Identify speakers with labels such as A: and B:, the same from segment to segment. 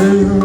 A: Oh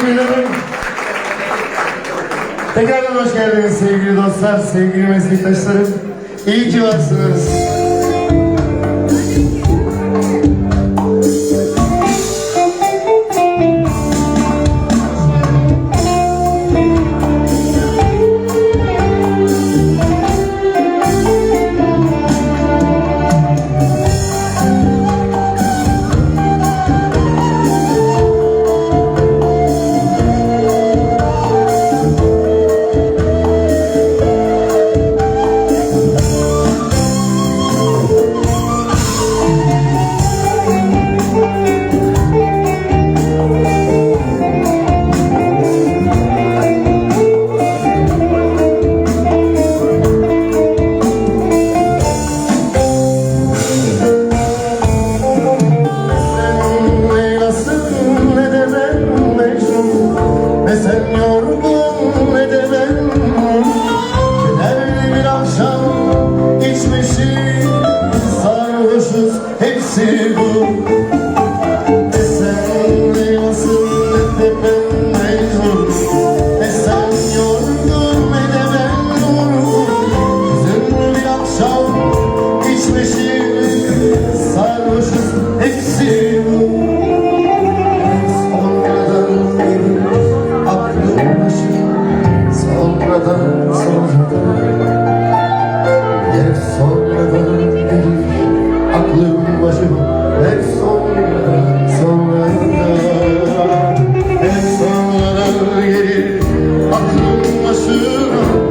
A: Teşekkür ederim. Tekrardan hoş geldiniz sevgili dostlar, sevgili meslektaşlarım. İyi ki varsınız. venceu başım. Hep sonlara, sonlara Hep sonlara gelir aklım başına.